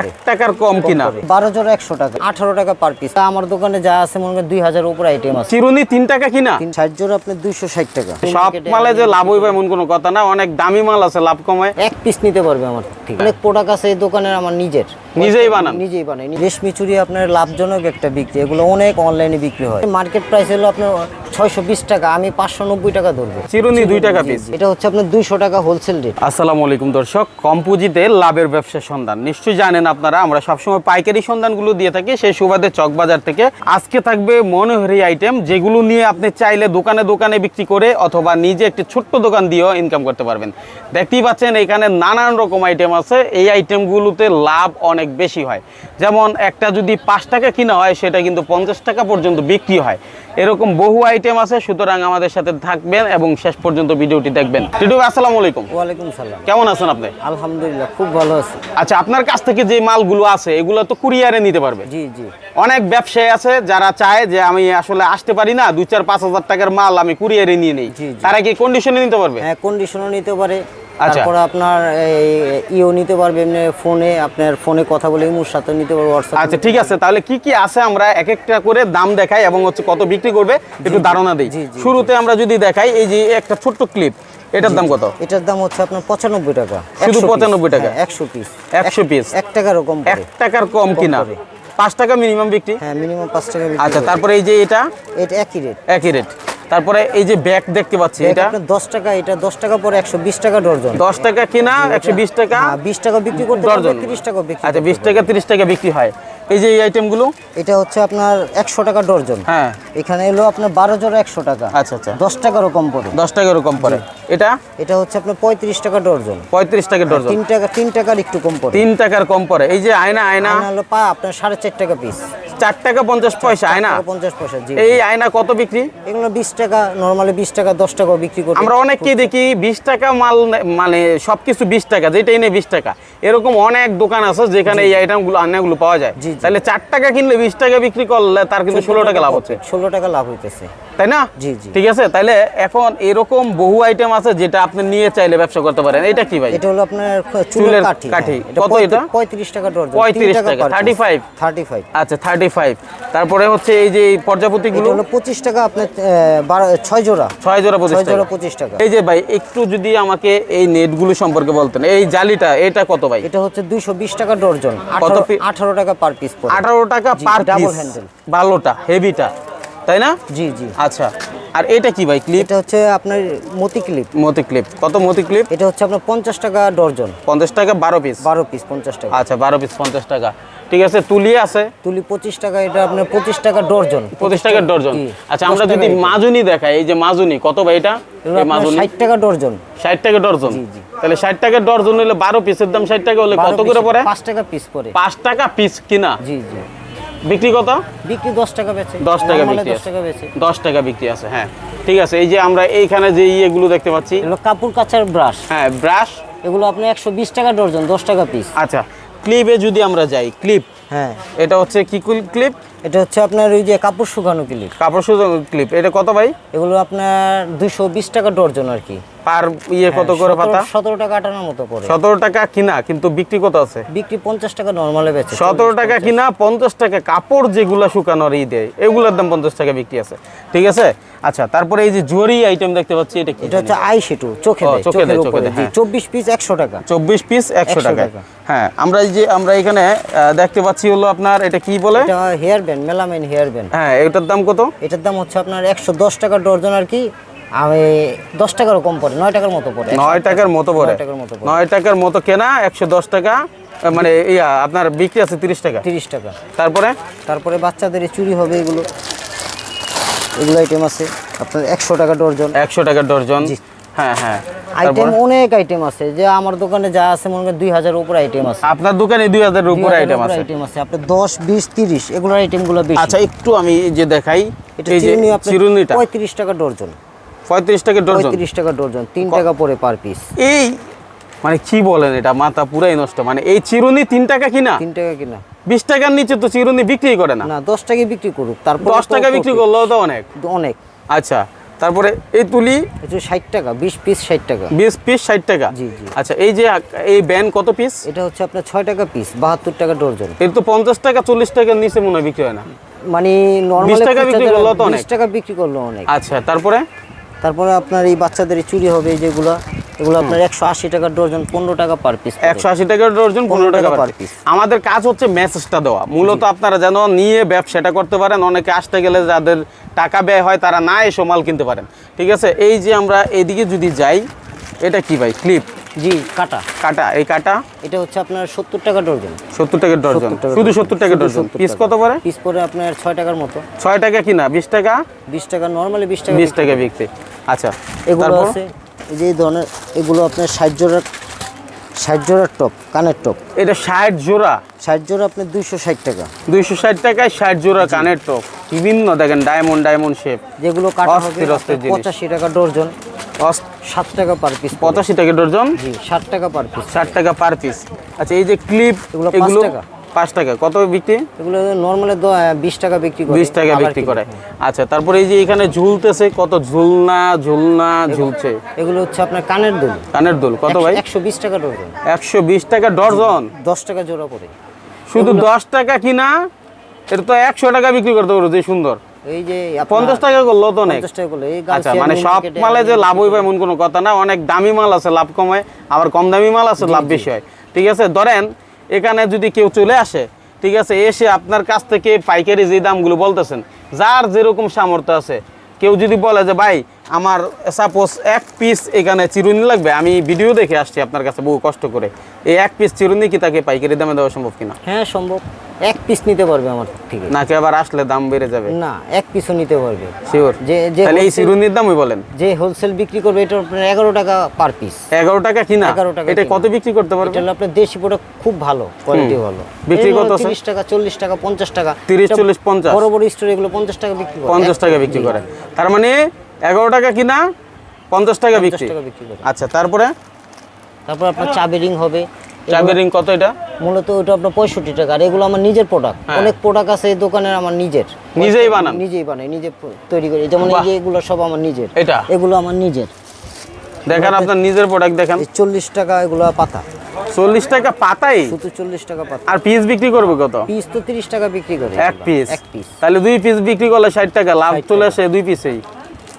এক টাকার কম কিনা? বারো জোর একশো টাকা আঠারো টাকা পার পিস আমার দোকানে যা আছে মনে করেন দুই হাজার উপরে আইটেম আছে। চিরুনি তিন টাকা কিনা? ষাট আপনার দুইশো ষাট টাকা। সব মালে যে লাভ হইবে এমন কোনো কথা না অনেক দামি মাল আছে লাভ কমায়। এক পিস নিতে পারবে আমার ঠিক। অনেক প্রোডাক্ট আছে এই দোকানের আমার নিজের। নিজেই বানান। নিজেই বানাই। রেশমি চুরি আপনার লাভজনক একটা বিক্রি। এগুলো অনেক অনলাইনে বিক্রি হয়। মার্কেট প্রাইস হলো আপনার ছয়শো বিশ টাকা আমি পাঁচশো নব্বই টাকা ধরবো। চিরুনি দুই টাকা পিস এটা হচ্ছে আপনার দুইশো টাকা হোলসেল রেট আসসালামু আলাইকুম দর্শক কম পুঁজিতে লাভের ব্যবসার সন্ধান। নিশ্চয়ই জানেন আপনারা আমরা সবসময় পাইকারি সন্ধানগুলো দিয়ে থাকি সেই সুবাদে চকবাজার থেকে। আজকে থাকবে মনোহরি আইটেম যেগুলো নিয়ে আপনি চাইলে দোকানে দোকানে বিক্রি করে অথবা নিজে একটি ছোট্ট দোকান দিয়েও ইনকাম করতে পারবেন। দেখতেই পাচ্ছেন এখানে নানান রকম আইটেম আছে। এই আইটেমগুলোতে লাভ অনেক বেশি হয়। যেমন একটা যদি পাঁচ টাকা কিনা হয় সেটা কিন্তু পঞ্চাশ টাকা পর্যন্ত বিক্রি হয়। এরকম বহু আইটেম আছে সুতরাং আমাদের সাথে থাকবেন এবং শেষ পর্যন্ত ভিডিওটি দেখবেন। টিটু আসসালামু আলাইকুম। ওয়ালাইকুম সালাম। কেমন আছেন আপনি? আলহামদুলিল্লাহ খুব ভালো আছে। আচ্ছা আপনার কাছ থেকে যে মালগুলো আছে এগুলো তো কুরিয়ারে নিতে পারবে। জি জি। অনেক ব্যবসায়ী আছে যারা চায় যে আমি আসলে আসতে পারি না দুই চার পাঁচ হাজার টাকার মাল আমি কুরিয়ারে নিয়ে নেই। তারা কি কন্ডিশনে নিতে পারবে? হ্যাঁ কন্ডিশনও নিতে পারে। তারপর আপনার এই ইও নিতে পারবে এমনি ফোনে আপনার ফোনে কথা বলে ইমুর সাথে নিতে পারবে হোয়াটসঅ্যাপ আচ্ছা ঠিক আছে তাহলে কি কি আছে আমরা এক একটা করে দাম দেখাই এবং হচ্ছে কত বিক্রি করবে একটু ধারণা দিই। শুরুতে আমরা যদি দেখাই এই যে একটা ছোট্ট ক্লিপ এটার দাম কত? এটার দাম হচ্ছে আপনার পঁচানব্বই টাকা। শুধু 100 piece। 95 টাকা? হ্যাঁ, একশো পিস 100 পিস এক টাকার কম এক টাকার কম কিনা। পাঁচ টাকা মিনিমাম বিক্রি? হ্যাঁ মিনিমাম পাঁচ টাকা আচ্ছা তারপরে এই যে এটা? এটা একই রেট একই রেট তারপরে এই যে ব্যাগ দেখতে পাচ্ছি এটা এটা? আপনার দশ টাকা এটা দশ টাকা পরে একশো বিশ টাকা ডর্জন। দশ টাকা কিনা একশো বিশ টাকা? হ্যাঁ বিশ টাকা বিক্রি করতে পারবে ডর্জন। তিরিশ টাকা বিক্রি আচ্ছা করতে বিশ টাকা তিরিশ টাকা বিক্রি হয়। এই যে এই আইটেমগুলো এটা হচ্ছে আপনার একশো টাকা ডর্জন। হ্যাঁ। এখানে এলো আপনার বারো জোড়া একশো টাকা। আচ্ছা আচ্ছা। দশ টাকারও কম পড়ে। দশ টাকারও কম পড়ে। এটা? এটা হচ্ছে আপনার পঁয়ত্রিশ টাকা ডর্জন। পঁয়ত্রিশ টাকা ডর্জন। তিন টাকা তিন টাকার একটু কম পড়ে। তিন টাকার কম পড়ে। এই যে আয়না আয়না? হলো পা আপনার সাড়ে চার টাকা পিস চার টাকা পঞ্চাশ পয়সা আয়না? পঞ্চাশ পয়সা জি এই আয়না কত বিক্রি? এগুলো বিশ টাকা নর্মালি বিশ টাকা দশ টাকা বিক্রি করতে আমরা অনেককেই দেখি বিশ টাকা মাল মানে সবকিছু বিশ টাকা যেটাই নেই বিশ টাকা। এরকম অনেক দোকান আছে যেখানে এই আইটেমগুলো আয়নাগুলো পাওয়া যায়। তাহলে চার টাকা কিনলে বিশ টাকা বিক্রি করলে তার কিন্তু ষোলো টাকা লাভ হচ্ছে। ষোলো টাকা লাভ হইতেছে। তাই না। ঠিক আছে তাইলে এখন এরকম বহু আইটেম আছে যেটা আপনি নিয়ে চাইলে ব্যবসা করতে পারেন। এটা কি ভাই? এটা হলো আপনার চুলের কাঠি। কাঠি। হ্যাঁ, কত এটা? পঁয়ত্রিশ টাকা ডর্জন 35 টাকা, 35? থার্টি ফাইভ আচ্ছা থার্টি ফাইভ তারপরে হচ্ছে এই যে এই প্রজাপতিগুলো এটা হলো পঁচিশ টাকা আপনার আহ, বারো ছয় জোড়া। ছয় জোড়া পঁচিশ ছয় জোড়া টাকা। পঁচিশ টাকা। এই যে ভাই একটু যদি আমাকে এই নেটগুলো সম্পর্কে বলতেন। এই জালিটা এটা কত ভাই? এটা হচ্ছে দুইশো বিশ টাকা ডর্জন। কত পি- আঠারো টাকা পার পিস পড়ে। আঠারো টাকা পার পিস। ভালোটা হেভিটা তাই না? জি জি। আচ্ছা। আর এটা কি ভাই ক্লিপ এটা হচ্ছে আপনার মতি ক্লিপ মতি ক্লিপ কত মতি ক্লিপ এটা হচ্ছে আপনার পঞ্চাশ টাকা ডর্জন। পঞ্চাশ টাকা বারো পিস বারো পিস পঞ্চাশ টাকা। আচ্ছা বারো পিস পঞ্চাশ টাকা। ঠিক আছে তুলি আছে? তুলি পঁচিশ টাকা এটা আপনার পঁচিশ টাকা ডর্জন। পঁচিশ টাকার ডর্জন। আচ্ছা আমরা যদি। মাজুনি দেখাই এই যে মাজুনি কত ভাই এটা? মাজুনি। ষাট টাকা ডর্জন। ষাট টাকা ডর্জন। তাহলে ষাট টাকা ডর্জন হলে বারো পিসের দাম ষাট টাকা হলে কত করে পড়ে? পাঁচ টাকা পিস পরে পাঁচ টাকা পিস কিনা? জি জি। বিক্রি কত? বিক্রি দশ টাকা বেচে। দশ টাকা Normal বিক্রি দশ আছে। টাকা বেচে। দশ টাকা বিক্রি আছে হ্যাঁ। ঠিক আছে এই যে আমরা এইখানে যে ইয়েগুলো দেখতে পাচ্ছি। এগুলো কাপড় কাচার ব্রাশ। হ্যাঁ ব্রাশ। এগুলো আপনি একশো বিশ টাকা ডর্জন দশ টাকা পিস আচ্ছা ক্লিপে যদি আমরা যাই ক্লিপ হ্যাঁ। এটা হচ্ছে কি ক্লিপ এটা হচ্ছে আপনার ওই যে কাপড় শুকানো ক্লিপ। কাপড় শুধু ক্লিপ। এটা কত ভাই? এগুলো আপনার দুশো বিশ টাকা ডর্জন আর কি। পার ইয়ে কত করে পাতা? সতেরো টাকা আটানোর মতো পড়ে। সতেরো টাকা কিনা কিন্তু বিক্রি কত আছে? বিক্রি পঞ্চাশ টাকা নর্মালে বেচে সতেরো টাকা কিনা পঞ্চাশ টাকা কাপড় যেগুলো শুকানোর ই দেয় এগুলোর দাম পঞ্চাশ টাকা বিক্রি আছে। ঠিক আছে? আচ্ছা তারপরে এই যে জরি আইটেম দেখতে পাচ্ছি এটা কি? এটা হচ্ছে আই সেটু চোখে দেয় চোখে দেয়, চোখে দেয়, জি হ্যাঁ। চব্বিশ পিস একশো টাকা। চব্বিশ পিস একশো 100 টাকা টাকা। হ্যাঁ আমরা এই যে আমরা এখানে দেখতে পাচ্ছি হলো আপনার এটা কি বলে? এটা hair band melamine hair band. হ্যাঁ এটার দাম কত? এটার দাম হচ্ছে আপনার একশো দশ টাকা ডর্জন আর কি আমি দশ টাকারও কম পড়ে নয় টাকার মতো পড়ে। নয় টাকার মতো পড়ে। নয় টাকার মতো কেনা একশো দশ টাকা মানে ইয়া আপনার বিক্রি আছে তিরিশ টাকা। তিরিশ টাকা। তারপরে? তারপরে বাচ্চাদের চুরি হবে এগুলো। এগুলো আইটেম আছে আপনার একশো টাকা ডর্জন। একশো টাকা ডর্জন। হ্যাঁ হ্যাঁ। আইটেম অনেক আইটেম আছে। যে আমার দোকানে যা আছে মনে করেন দুই হাজার উপর আইটেম আছে। আপনার দোকানে দুই হাজার উপরে আইটেম আছে? আইটেম আছে। আপনার দশ বিশ তিরিশ এগুলোর আইটেমগুলো বেশি। আচ্ছা একটু আমি যে দেখাই। এই যে চিরুনিটা। পঁয়ত্রিশ টাকা ডর্জন। পঁয়ত্রিশ টাকা ডর্জন? পঁয়ত্রিশ টাকা ডর্জন। তিন টাকা পড়ে পার পিস এই মানে কি বলেন এটা? মাথা পুরাই নষ্ট। মানে এই চিরুনি তিন টাকা কিনা? তিন টাকা কিনা। বিশ টাকার নিচে তো চিরুনি বিক্রি করে না? না দশ টাকা বিক্রি করুক। তারপর দশ টাকা বিক্রি করলেও তো অনেক। অনেক। আচ্ছা তারপরে এই তুলি ষাট টাকা বিশ পিস ষাট টাকা। বিশ পিস ষাট টাকা। জি, জি। আচ্ছা এই যে এই ব্যান কত পিস এটা হচ্ছে আপনার ছয় টাকা পিস বাহাত্তর টাকা ডর্জন। এর তো পঞ্চাশ টাকা চল্লিশ টাকার নিচে মনে হয় বিক্রি হয় না। মানে নর্মাল টাকা বিক্রি করল তো অনেক। টাকা বিক্রি করল অনেক। আচ্ছা তারপরে? তারপরে আপনার এই বাচ্চাদের চুরি হবে যেগুলো। এগুলো আপনার একশো আশি টাকা ডর্জন পনেরো টাকা পার পিস একশো আশি টাকা ডর্জন পনেরো টাকা পার পিস আমাদের কাজ হচ্ছে মেসেজটা দেওয়া। মূলত আপনারা যেন নিয়ে ব্যবসাটা করতে পারেন অনেকে আসতে গেলে যাদের টাকা ব্যয় হয় তারা না এসে মাল কিনতে পারেন। ঠিক আছে? এই যে আমরা এইদিকে যদি যাই এটা কি ভাই? ক্লিপ জি কাটা। কাটা এই কাটা? এটা হচ্ছে আপনার সত্তর টাকা ডর্জন। সত্তর টাকা ডর্জন। শুধু সত্তর টাকা ডর্জন। 70 পিস। কত পরে পিস পরে আপনার ছয় টাকার মতো। ছয় টাকা কিনা বিশ টাকা? বিশ টাকা নর্মালি বিশ টাকা বিশ টাকা বিক্রি। আচ্ছা এগুলো আছে এই যে এই ধরনের এগুলো আপনার ষাট জোড়ার ষাট জোড়ার টপ কানের টপ। এটা ষাট জোড়া? ষাট জোড়া আপনার দুইশো ষাট টাকা। দুইশো ষাট টাকায় ষাট জোড়া কানের টপ। বিভিন্ন দেখেন ডায়মন্ড ডায়মন্ড শেপ যেগুলো। পঁচাশি টাকা ডর্জন। সাত টাকা পার পিস পঁচাশি টাকা ডর্জন? ষাট টাকা পার পিস ষাট টাকা পার পিস আচ্ছা এই যে ক্লিপ এগুলো এগুলো টাকা। পাঁচ টাকা। কত বিক্রি? এগুলো নর্মালি বিশ টাকা বিক্রি করে। বিশ টাকা বিক্রি করে। আচ্ছা তারপরে এই যে এখানে ঝুলতেছে কত ঝুলনা ঝুলনা ঝুলছে? এগুলো হচ্ছে আপনার কানের দুল। কানের দুল কত ভাই? একশো বিশ টাকা ডর্জন একশো বিশ টাকা ডর্জন দশ টাকা জোড়া করে। শুধু দশ টাকা কিনা? এটা তো একশো টাকা বিক্রি করতে পারো যে সুন্দর। এই যে পঞ্চাশ টাকা করল তো অনেক। আচ্ছা মানে সব মালে যে লাভ হইবে এমন কোনো কথা না অনেক দামি মাল আছে লাভ কমায় আবার কম দামি মাল আছে লাভ বেশি হয়। ঠিক আছে ধরেন এখানে যদি কেউ চলে আসে, ঠিক আছে, এসে আপনার কাছ থেকে পাইকারি যে দামগুলো বলতেছেন, যার যেরকম সামর্থ্য আছে, কেউ যদি বলে যে, ভাই আমার সাপোজ এক পিস এখানে চিরুনি লাগবে আমি ভিডিও দেখে আসছি আপনার কাছে বহু কষ্ট করে। এই এক পিস চিরুনি কি তাকে পাইকারি দামে দেওয়া সম্ভব কিনা? হ্যাঁ সম্ভব। এক পিস নিতে পারবে আমার থেকে। নাকি আবার আসলে দাম বেড়ে যাবে? না এক পিসও নিতে পারবে। শিওর যে যে তাহলে এই চিরুনির দামই বলেন। যে হোলসেল বিক্রি করবে এটা আপনার এগারো টাকা পার পিস এগারো টাকা কিনা? 11 টাকা এটা কত বিক্রি করতে পারবে? এটা আপনার দেশি প্রোডাক্ট খুব ভালো কোয়ালিটি ভালো। বিক্রি কত? তিরিশ টাকা চল্লিশ টাকা পঞ্চাশ টাকা। 30, এটা 40, 50 বড় বড় স্টোর এগুলো পঞ্চাশ টাকা বিক্রি করে। পঞ্চাশ টাকা বিক্রি করে। তার মানে এগারো টাকা কিনা? পঞ্চাশ টাকা বিক্রি। আচ্ছা তারপরে? তারপর আপনার চাবি রিং হবে। চাবি রিং কত এটা? মূলত ওটা আপনার পঁয়ষট্টি টাকা। আর এগুলো আমার নিজের প্রোডাক্ট হ্যাঁ। অনেক প্রোডাক্ট আছে এই দোকানের আমার নিজের। নিজেই বানান? নিজেই বানাই নিজে তৈরি করি। যেমন এই যে এগুলো সব আমার নিজের। এটা? এগুলো আমার নিজের। দেখেন আপনার নিজের প্রোডাক্ট দেখেন। চল্লিশ টাকা এগুলো পাতা। চল্লিশ টাকা পাতাই? শুধু চল্লিশ টাকা পাতা। আর পিস বিক্রি করবে কত? পিস তো তিরিশ টাকা বিক্রি করে এক পিস এক পিস তাহলে দুই পিস বিক্রি করলে ষাট টাকা। লাভ চলে আসে দুই পিসেই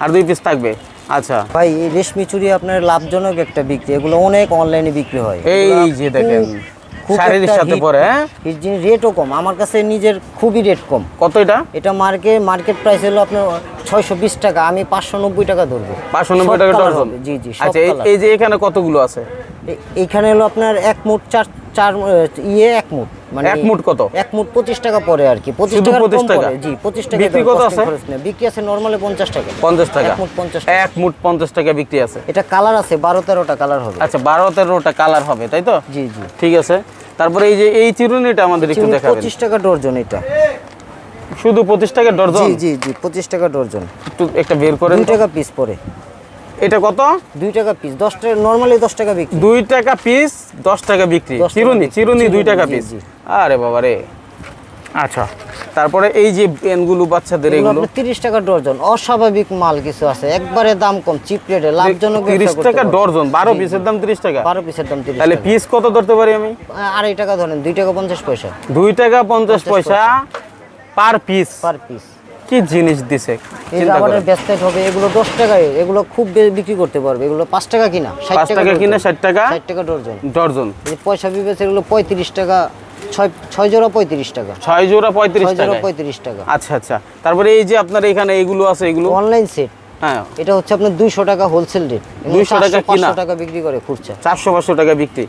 আর দুই পিস থাকবে? আচ্ছা। ভাই এই রেশমি চুড়ি আপনার লাভজনক একটা বিক্রি। এগুলো অনেক অনলাইনে বিক্রি হয়। এই যে দেখেন খুব- খুব শাড়ির সাথে পরে হ্যাঁ? জিনিস রেটও কম। আমার কাছে নিজের খুবই রেট কম। কত এটা? এটা মার্কেট মার্কেট প্রাইস হলো আপনার ছয়শো বিশ টাকা। আমি পাঁচশো নব্বই টাকা ধরবো। পাঁচশো নব্বই টাকা ডজন জি জি আচ্ছা এই- যে এখানে কতগুলো আছে? এইখানে হলো আপনার এক মুঠ চার চার ইয়ে এক মুঠ। মানে এক মুঠ কত? এক মুঠ পঁচিশ টাকা পরে আর কি। পঁচিশ শুধু টাকা 25 টাকা? জি পঁচিশ টাকা বিক্রি কত আছে? বিক্রি আছে নর্মালি পঞ্চাশ টাকা। পঞ্চাশ টাকা। এক মুঠ পঞ্চাশ টাকা। এক মুঠ পঞ্চাশ টাকা বিক্রি আছে। এটা কালার আছে বারো তেরোটা কালার হবে। আচ্ছা বারো তেরোটা কালার হবে তাই তো? জি জি। ঠিক আছে। তারপরে এই যে এই চিরুনিটা আমাদের একটু দেখাবেন। পঁচিশ টাকা ডর্জন এটা। শুধু পঁচিশ টাকা ডর্জন? জি জি জি পঁচিশ টাকা ডর্জন। একটু একটা বের করেন দুই টাকা পিস পরে। এটা কত? দুই টাকা পিস দশ টাকা নর্মালি দশ টাকা বিক্রি। দুই টাকা পিস দশ টাকা বিক্রি। চিরুনি চিরুনি দুই টাকা পিস আরে বাবা রে। আচ্ছা। তারপরে এই যে পেনগুলো বাচ্চাদের এগুলো এগুলো? আপনার তিরিশ টাকা ডর্জন। অস্বাভাবিক মাল কিছু আছে। একবারে দাম কম চিপ রেটে লাভজনক তিরিশ টাকা ডর্জন। বারো পিসের দাম তিরিশ টাকা। বারো পিসের দাম তিরিশ তাহলে পিস কত ধরতে পারি আমি? আড়াই টাকা ধরেন দুই টাকা পঞ্চাশ পয়সা। দুই টাকা পঞ্চাশ পয়সা পার পিস পার পিস কি জিনিস দিছে? রাবারের করেন। হবে এগুলো দশ টাকায় এগুলো খুব বিক্রি করতে পারবে। এগুলো পাঁচ টাকা কিনা ষাট টাকা কিনে ষাট টাকা? ষাট টাকা ডর্জন ডর্জন পয়সা বিবেচ এগুলো পঁয়ত্রিশ টাকা ছয় জোড়া পঁয়ত্রিশ টাকা। ছয় জোড়া পঁয়ত্রিশ জোড়া পঁয়ত্রিশ টাকা। আচ্ছা আচ্ছা। তারপরে এই যে আপনার এখানে এগুলো আছে এগুলো? অনলাইন সেট হ্যাঁ। এটা হচ্ছে আপনার দুইশো টাকা হোলসেল রেট 200 টাকা কিনা? টাকা বিক্রি করে খুচরা। চারশো পাঁচশো টাকা বিক্রি।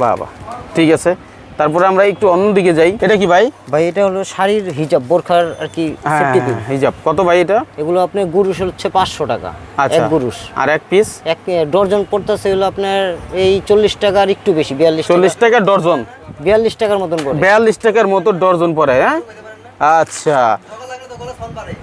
বাহ বাহ। ঠিক আছে। তারপরে আমরা একটু অন্যদিকে যাই। এটা কি ভাই? ভাই এটা হলো শাড়ির হিজাব বোরখার আর কি হ্যাঁ pin। হিজাব। কত ভাই এটা? এগুলো আপনার গুরুশ হচ্ছে পাঁচশো টাকা আচ্ছা। এক গুরুশ। আর এক পিস এক ডর্জন পড়তেছে হলো আপনার এই চল্লিশ টাকা আর একটু বেশি বিয়াল্লিশ চল্লিশ টাকা ডর্জন? বিয়াল্লিশ টাকার মতন পড়ে। বিয়াল্লিশ টাকার মতো ডর্জন পড়ে হ্যাঁ? আচ্ছা।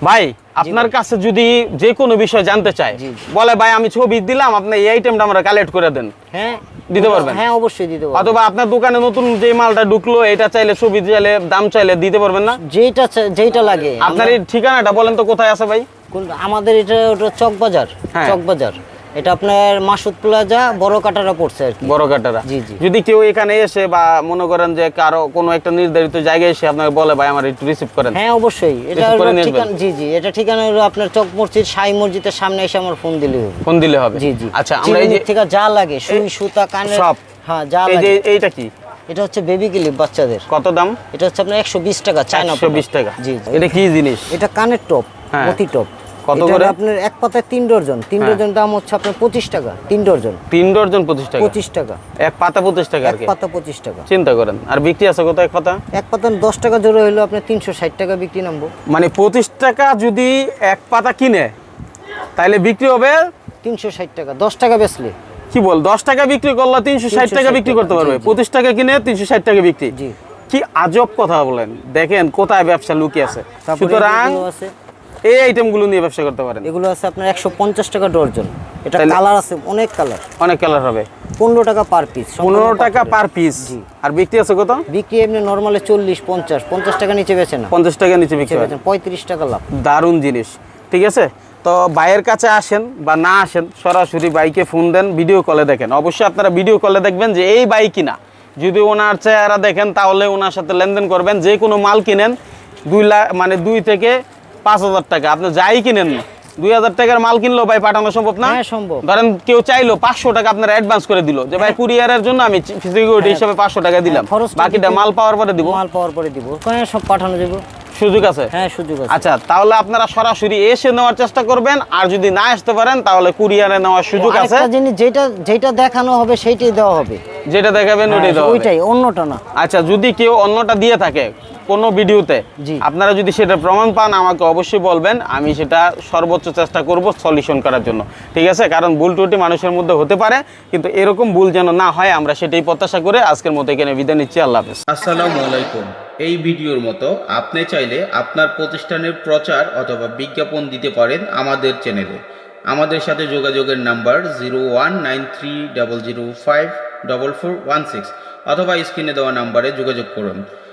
ভাই আপনার কাছে যদি যে কোনো বিষয় জানতে চায় বলে ভাই আমি ছবি দিলাম আপনি এই আইটেমটা আমরা কালেক্ট করে দেন। হ্যাঁ দিতে পারবেন? হ্যাঁ অবশ্যই দিতে পারব অথবা আপনার দোকানে নতুন যে মালটা ঢুকলো এটা চাইলে ছবি চাইলে দাম চাইলে দিতে পারবেন না? যেটা যেটা লাগে। আপনার এই ঠিকানাটা বলেন তো কোথায় আছে ভাই? আমাদের এটা ওটা চকবাজার। হ্যাঁ। চকবাজার। এটা আপনার মাসুদ প্লাজা বড় কাটারা পড়ছে আর কি। বড় কাটারা। জি, জি। যদি কেউ এখানে এসে বা মনে করেন যে কারও কোনো একটা নির্ধারিত জায়গায় এসে আপনাকে বলে ভাই আমার একটু রিসিভ করেন। হ্যাঁ অবশ্যই। এটা ঠিকানা জি জি। এটা ঠিকানা হলো আপনার চক মসজিদ সাই মসজিদের সামনে এসে আমার ফোন দিলে হবে। ফোন দিলে হবে। জি জি। আচ্ছা আমরা এই যে থেকে যা লাগে সুই সুতা কানের সব। হ্যাঁ যা এই যে লাগে। এইটা কি? এটা হচ্ছে বেবি ক্লিপ বাচ্চাদের। কত দাম? এটা হচ্ছে আপনার একশো বিশ টাকা চায়না একশো বিশ টাকা। জি জি। এটা কি জিনিস? এটা কানের টপ হ্যাঁ। মতি টপ কত করে? আপনার এক পাতায় তিন তিন হ্যাঁ। দাম হচ্ছে আপনার পঁচিশ টাকা তিন তিন পঁচিশ টাকা? পঁচিশ টাকা। এক পাতা পঁচিশ টাকা এক পাতা পঁচিশ টাকা। চিন্তা করেন। আর বিক্রি আছে কত এক পাতা? এক পাতা দশ টাকা জোড়া হইল আপনার তিনশো ষাট টাকা বিক্রি নামবো। মানে পঁচিশ টাকা যদি এক পাতা কিনে তাহলে বিক্রি হবে তিনশো ষাট টাকা দশ টাকা বেচলে। কি বল দশ টাকা বিক্রি করলে তিনশো ষাট টাকা বিক্রি করতে পারবে। পঁচিশ টাকা কিনে তিনশো ষাট টাকা বিক্রি। কি আজব কথা বলেন। দেখেন কোথায় ব্যবসা লুকিয়ে আছে। সুতরাং আছে। এই আইটেমগুলো নিয়ে ব্যবসা করতে পারেন। এগুলো আছে আপনার একশো পঞ্চাশ টাকা ডর্জন এটা কালার আছে অনেক কালার। অনেক কালার হবে। পনেরো টাকা পার পিস পনেরো টাকা পার পিস জি। আর বিক্রি আছে কত? বিক্রি এমনি নর্মালে চল্লিশ পঞ্চাশ। পঞ্চাশ টাকা নিচে বেচে না পঞ্চাশ টাকা নিচে বিক্রি পঁয়ত্রিশ টাকা লাভ। দারুণ জিনিস। ঠিক আছে? তো বাইয়ের কাছে আসেন বা না আসেন সরাসরি বাইকে ফোন দেন ভিডিও কলে দেখেন। অবশ্যই আপনারা ভিডিও কলে দেখবেন যে এই বাইক কিনা। যদি ওনার চেহারা দেখেন তাহলে ওনার সাথে লেনদেন করবেন। যে কোনো মাল কিনেন দুই লাখ মানে দুই থেকে পাঁচ হাজার টাকা। আপনি যাই কিনেন না দুই হাজার টাকার মাল কিনলো ভাই পাঠানো সম্ভব না। হ্যাঁ, সম্ভব। ধরেন কেউ চাইলো পাঁচশো টাকা আপনার অ্যাডভান্স করে দিল। যে ভাই কুরিয়ারের জন্য আমি সিকিউরিটি হিসাবে পাঁচশো টাকা দিলাম। হ্যাঁ, বাকিটা মাল পাওয়ার পরে দিব। মাল পাওয়ার পরে দিব। সব পাঠানো যাবে? সুযোগ আছে? হ্যাঁ সুযোগ আছে। আচ্ছা তাহলে আপনারা সরাসরি এসে নেওয়ার চেষ্টা করবেন। আর যদি না আসতে পারেন তাহলে কুরিয়ারে নেওয়ার সুযোগ আছে। যেটা যেটা দেখানো হবে সেইটাই দেওয়া হবে। যেটা দেখাবেন ওটাই দেওয়া ওইটাই অন্যটা না। আচ্ছা যদি কেউ অন্যটা দিয়ে থাকে কোনো ভিডিওতে আপনারা যদি সেটা প্রমাণ পান আমাকে অবশ্যই বলবেন আমি সেটা সর্বোচ্চ চেষ্টা করব সলিউশন করার জন্য। ঠিক আছে? কারণ ভুল ত্রুটি মানুষের মধ্যে হতে পারে কিন্তু এরকম ভুল যেন না হয় আমরা সেটাই প্রত্যাশা করে আজকের মতো এখানে বিদায় নিচ্ছি। আল্লাহ হাফেজ। আসসালামু আলাইকুম। এই ভিডিওর মতো আপনি চাইলে আপনার প্রতিষ্ঠানের প্রচার অথবা বিজ্ঞাপন দিতে পারেন আমাদের চ্যানেলে। আমাদের সাথে যোগাযোগের number zero one nine three double zero five double four one six অথবা স্ক্রিনে দেওয়া নাম্বারে যোগাযোগ করুন।